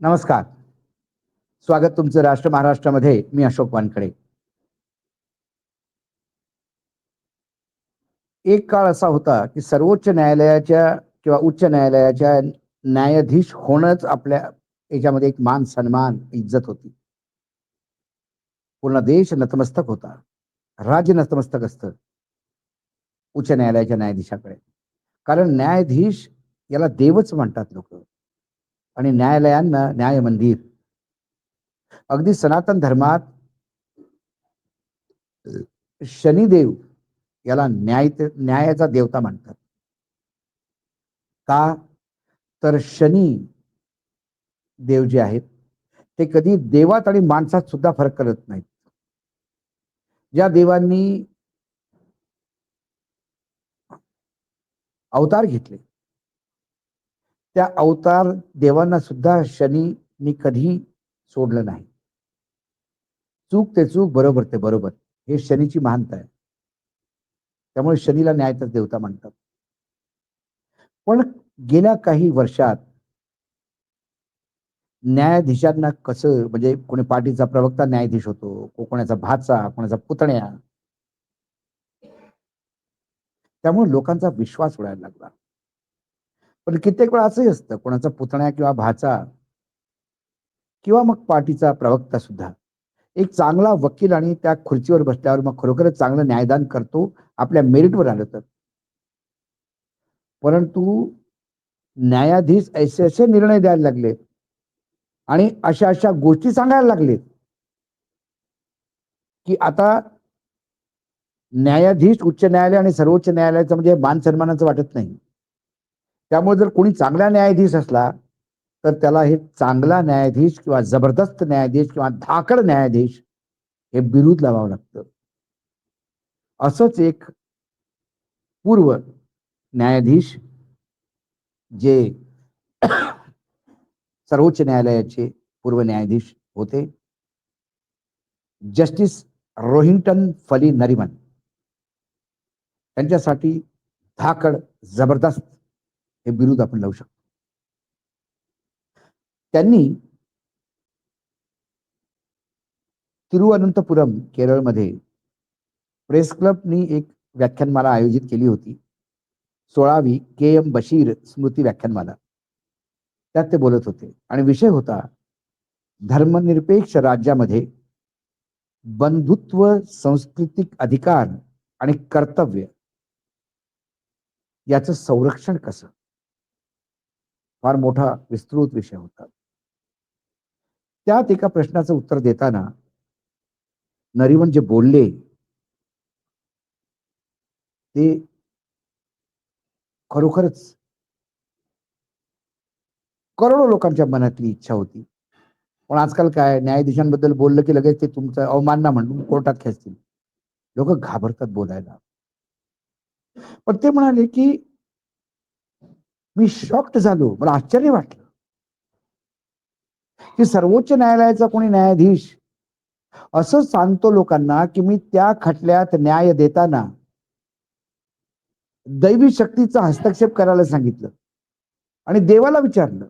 नमस्कार. स्वागत तुमचं राष्ट्र महाराष्ट्रामध्ये मी अशोक वानकडे एक काळ असा होता की सर्वोच्च न्यायालयाच्या किंवा उच्च न्यायालयाच्या न्यायाधीश होणंच आपल्या याच्यामध्ये एक मान सन्मान इज्जत होती. पूर्ण देश नतमस्तक होता. राज्य नतमस्तक असतं. उच्च न्यायालयाच्या न्यायाधीशाकडे. कारण न्यायाधीश याला देवच म्हणतात लोक. आणि न्यायालयांना न्याय मंदिर अगदी सनातन धर्मात शनिदेव याला न्याय न्यायाचा देवता म्हणतात का? तर शनी देव जे आहेत ते कधी देवात आणि माणसात सुद्धा फरक करत नाहीत. ज्या देवांनी अवतार घेतले त्या अवतार देवांना सुद्धा शनीनी कधी सोडलं नाही. चूक ते चूक बरोबर ते बरोबर. हे शनीची महानता आहे. त्यामुळे शनीला न्यायचा देवता म्हणतात. पण गेल्या काही वर्षात न्यायाधीशांना कसं म्हणजे कोणी पार्टीचा प्रवक्ता न्यायाधीश होतो कोणाचा भाचा कोणाचा पुतण्या त्यामुळे लोकांचा विश्वास उडायला लागला. पण कित्येक वेळा असंही असतं कोणाचा पुतण्या किंवा भाचा किंवा मग पार्टीचा प्रवक्ता सुद्धा. एक चांगला वकील आणि त्या खुर्चीवर बसल्यावर मग खरोखरच चांगलं न्यायदान करतो आपल्या मेरिटवर आलं तर. परंतु न्यायाधीश असे असे निर्णय द्यायला लागले आणि अशा अशा गोष्टी सांगायला लागलेत की आता न्यायाधीश उच्च न्यायालय आणि सर्वोच्च न्यायालयाचं म्हणजे मान सन्मानाचं वाटत नाही. त्यामुळे जर कोणी चांगला न्यायाधीश असला तर त्याला हे चांगला न्यायाधीश किंवा जबरदस्त न्यायाधीश किंवा धाकड न्यायाधीश हे बिरुद लावावं लागतं. असंच एक पूर्व न्यायाधीश जे सर्वोच्च न्यायालयाचे पूर्व न्यायाधीश होते जस्टिस रोहिंग्टन फली नरिमन. त्यांच्यासाठी धाकड जबरदस्त हे बिरुद आपण लावू शकतो. त्यांनी तिरुअनंतपुरम केरळमध्ये प्रेस क्लबनी एक व्याख्यानमाला आयोजित केली होती. सोळावी के एम बशीर स्मृती व्याख्यानमाला. त्यात ते बोलत होते. आणि विषय होता धर्मनिरपेक्ष राज्यामध्ये बंधुत्व सांस्कृतिक अधिकार आणि कर्तव्य याचं संरक्षण कसं? फार मोठा विस्तृत विषय होता. त्यात एका प्रश्नाचं उत्तर देताना नरिमन जे बोलले ते खरोखरच करोडो लोकांच्या मनातली इच्छा होती. पण आजकाल काय न्यायाधीशांबद्दल बोललं की लगेच ते तुमचं अवमानना म्हणून कोर्टात खेचतील. लोक घाबरतात बोलायला. पण ते म्हणाले की मी शॉक्ट झालो. मला आश्चर्य वाटलं. की सर्वोच्च न्यायालयाचा कोणी न्यायाधीश असं सांगतो लोकांना की मी त्या खटल्यात न्याय देताना दैवी शक्तीचा हस्तक्षेप करायला सांगितलं. आणि देवाला विचारलं.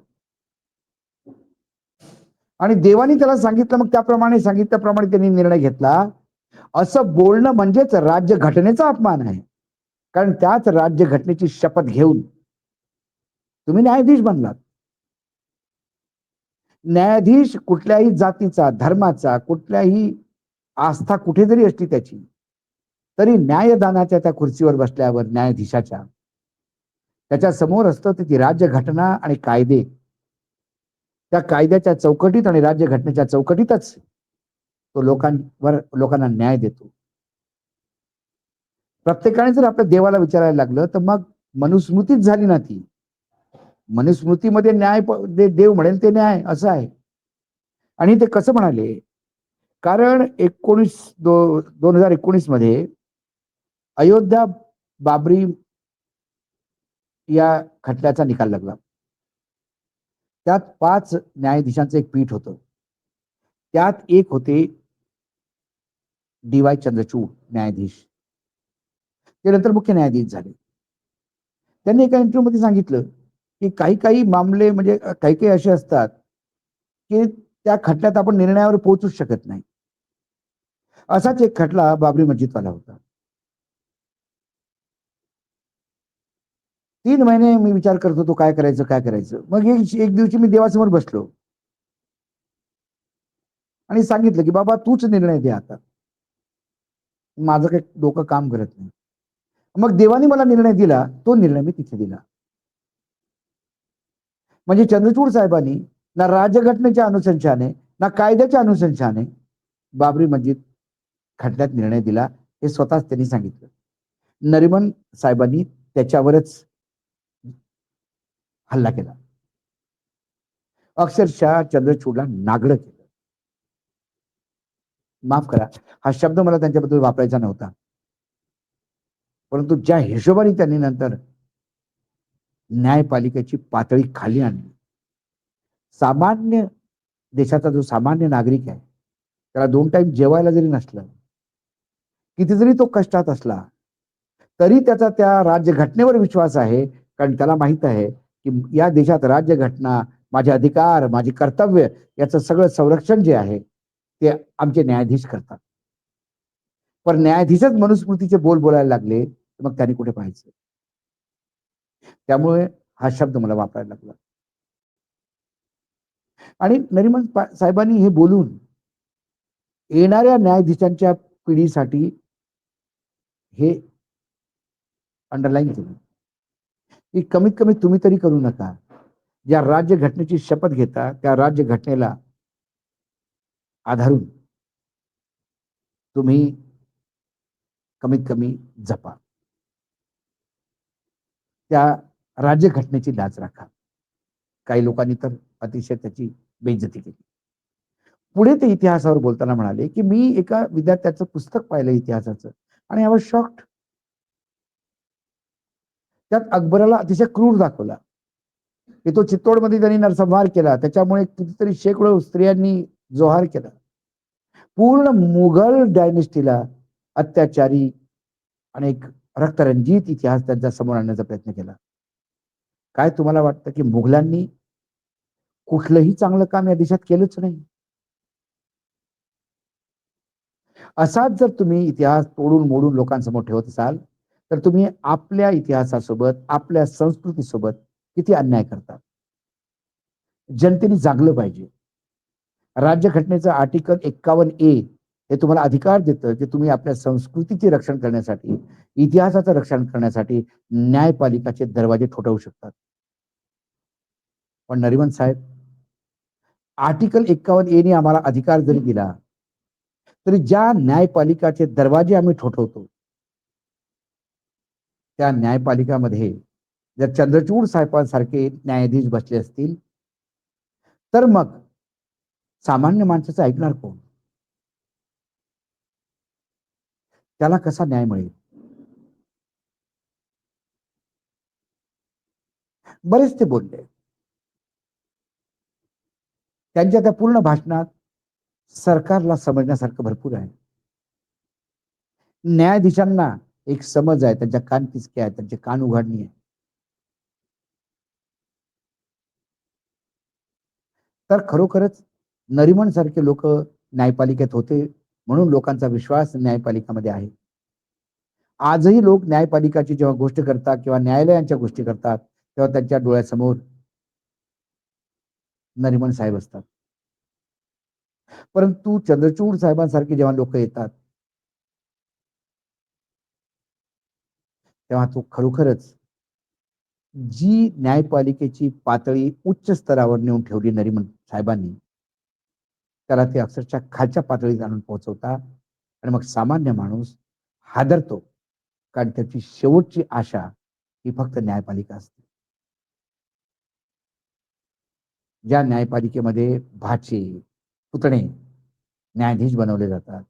आणि देवाने त्याला सांगितलं मग त्याप्रमाणे सांगितल्याप्रमाणे त्यांनी निर्णय घेतला. असं बोलणं म्हणजेच राज्य घटनेचा अपमान आहे. कारण त्याच राज्य घटनेची शपथ घेऊन तुम्ही न्यायाधीश बनलात. न्यायाधीश कुठल्याही जातीचा धर्माचा कुठल्याही आस्था कुठे जरी असली त्याची तरी न्यायदानाच्या त्या खुर्चीवर बसल्यावर न्यायाधीशाच्या त्याच्यासमोर असतं ती राज्य घटना आणि कायदे. त्या कायद्याच्या चौकटीत आणि राज्य घटनेच्या चौकटीतच तो लोकांवर लोकांना न्याय देतो. प्रत्येकाने जर आपल्या देवाला विचारायला लागलं तर मग मनुस्मृतीच झाली ना ती. मनुस्मृतीमध्ये न्याय देव म्हणेल ते न्याय असं आहे. आणि ते कसं म्हणाले? कारण एकोणीस दो दोन हजार एकोणीसमध्ये अयोध्या बाबरी या खटल्याचा निकाल लागला. त्यात पाच न्यायाधीशांचं एक पीठ होतं. त्यात एक होते डी वाय चंद्रचूड न्यायाधीश. ते नंतर मुख्य न्यायाधीश झाले. त्यांनी एका इंटरव्ह्यू मध्ये सांगितलं की काही काही मामले म्हणजे काही काही असे असतात की त्या खटल्यात आपण निर्णयावर पोहोचूच शकत नाही. असाच एक खटला बाबरी मस्जिदवाला होता. तीन महिने मी विचार करत होतो काय करायचं काय करायचं. मग एक एक दिवशी मी देवासमोर बसलो. आणि सांगितलं की बाबा तूच निर्णय दे आता. माझं काही डोकं काम करत नाही. मग देवाने मला निर्णय दिला तो निर्णय मी तिथे दिला. म्हणजे चंद्रचूड साहेबांनी ना राज्यघटनेच्या अनुसंशाने ना कायद्याच्या अनुसंशाने बाबरी मस्जिद खटल्यात निर्णय दिला हे स्वतःच त्यांनी सांगितलं. नरिमन साहेबांनी त्याच्यावरच हल्ला केला. अक्षरशः चंद्रचूडला नागड केलं. माफ करा हा शब्द मला त्यांच्याबद्दल वापरायचा नव्हता. परंतु ज्या हिशोबाने त्यांनी नंतर न्यायपालिकेची पातळी खाली आणली. सामान्य देशाचा जो सामान्य नागरिक आहे त्याला दोन टाइम जेवायला जरी नसलं किती जरी तो कष्टात असला तरी त्याचा त्या राज्यघटनेवर विश्वास आहे. कारण त्याला माहीत आहे की या देशात राज्यघटना माझे अधिकार माझे कर्तव्य याचं सगळं संरक्षण जे आहे ते आमचे न्यायाधीश करतात. पण न्यायाधीशच मनुस्मृतीचे बोल बोलायला लागले मग त्यांनी कुठे पाहायचं? त्यामुळे हा शब्द मला वापरायला लागला. आणि नरिमन साहेबांनी हे बोलून येणाऱ्या न्यायाधीशांच्या पिढीसाठी हे अंडरलाईन केलं. की कमीत कमी तुम्ही तरी करू नका. ज्या राज्य घटनेची शपथ घेता त्या राज्य घटनेला आधारून तुम्ही कमीत कमी जपा. त्या राज्यघटनेची लाच राखा. काही लोकांनी तर अतिशय त्याची बेइज्जती केली. पुढे ते इतिहासावर बोलताना म्हणाले की मी एका विद्यार्थ्याचं पुस्तक पाहिलं इतिहासाचं आणि आय वॉज शॉक्ड. त्यात अकबराला अतिशय क्रूर दाखवला. की तो चित्तोडमध्ये त्यांनी नरसंहार केला. त्याच्यामुळे कितीतरी शेकडो स्त्रियांनी जोहार केला. पूर्ण मुघल डायनेस्टीला अत्याचारी आणि एक रक्तरंजित इतिहास त्यांच्यासमोर आणण्याचा प्रयत्न केला. काय तुम्हाला वाटतं की मुघलांनी कुठलंही चांगलं काम या देशात केलंच नाही? असाच जर तुम्ही इतिहास तोडून मोडून लोकांसमोर ठेवत असाल तर तुम्ही आपल्या इतिहासासोबत आपल्या संस्कृतीसोबत किती अन्याय करतात? जनतेने जागलं पाहिजे. राज्यघटनेचं आर्टिकल एक्कावन्न ए हे तुम्हाला अधिकार देतं की तुम्ही आपल्या संस्कृतीचे रक्षण करण्यासाठी इतिहासाचं रक्षण करण्यासाठी न्यायपालिकाचे दरवाजे ठोठवू शकतात. पण नरिमन साहेब आर्टिकल एक्कावन्न एने आम्हाला अधिकार जरी दिला तरी ज्या न्यायपालिकाचे दरवाजे आम्ही ठोठवतो त्या न्यायपालिकामध्ये जर चंद्रचूड साहेबांसारखे न्यायाधीश बसले असतील तर मग सामान्य माणसाचं ऐकणार कोण? त्याला कसा न्याय मिळेल? बरेच ते बोलले. त्यांच्या त्या पूर्ण भाषणात सरकारला समजण्यासारखं भरपूर आहे. न्यायाधीशांना एक समज आहे त्यांच्या कान पिचके आहेत त्यांचे कान उघडणी आहे. तर खरोखरच नरिमन सारखे लोक न्यायपालिकेत होते म्हणून लोकांचा विश्वास न्यायपालिकामध्ये आहे. आजही लोक न्यायपालिकाची जेव्हा गोष्ट करतात किंवा न्यायालयांच्या गोष्टी करतात तेव्हा त्यांच्या डोळ्यासमोर नरिमन साहेब असतात. परंतु चंद्रचूड साहेबांसारखे जेव्हा लोक येतात तेव्हा तो खरोखरच जी न्यायपालिकेची पातळी उच्च स्तरावर नेऊन ठेवली नरिमन साहेबांनी त्याला ते अक्षरशः खालच्या पातळीत आणून पोहोचवता आणि मग सामान्य माणूस हादरतो. कारण त्याची शेवटची आशा ही फक्त न्यायपालिका असते. ज्या न्यायपालिकेमध्ये भाचे पुतणे न्यायाधीश बनवले जातात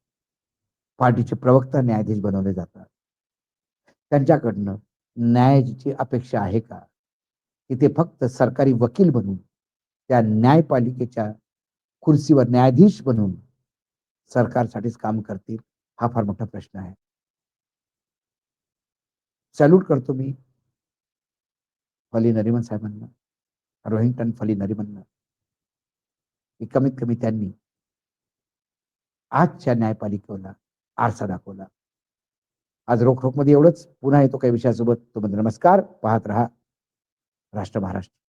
पार्टीचे प्रवक्ता न्यायाधीश बनवले जातात त्यांच्याकडनं न्यायाची अपेक्षा आहे का? की ते फक्त सरकारी वकील बनून त्या न्यायपालिकेच्या खुर्चीवर न्यायाधीश बनून सरकारसाठीच काम करतील हा फार मोठा प्रश्न आहे. सॅल्यूट करतो मी फली नरिमन साहेबांना रोहिंग्टन फली नरिमनना की कमीत कमी त्यांनी आजच्या न्यायपालिकेला आरसा दाखवला. आज रोख एवढंच. पुन्हा येतो काही विषयासोबत. तुम्हाला म्हणजे नमस्कार. पाहत रहा. राष्ट्र महाराष्ट्र.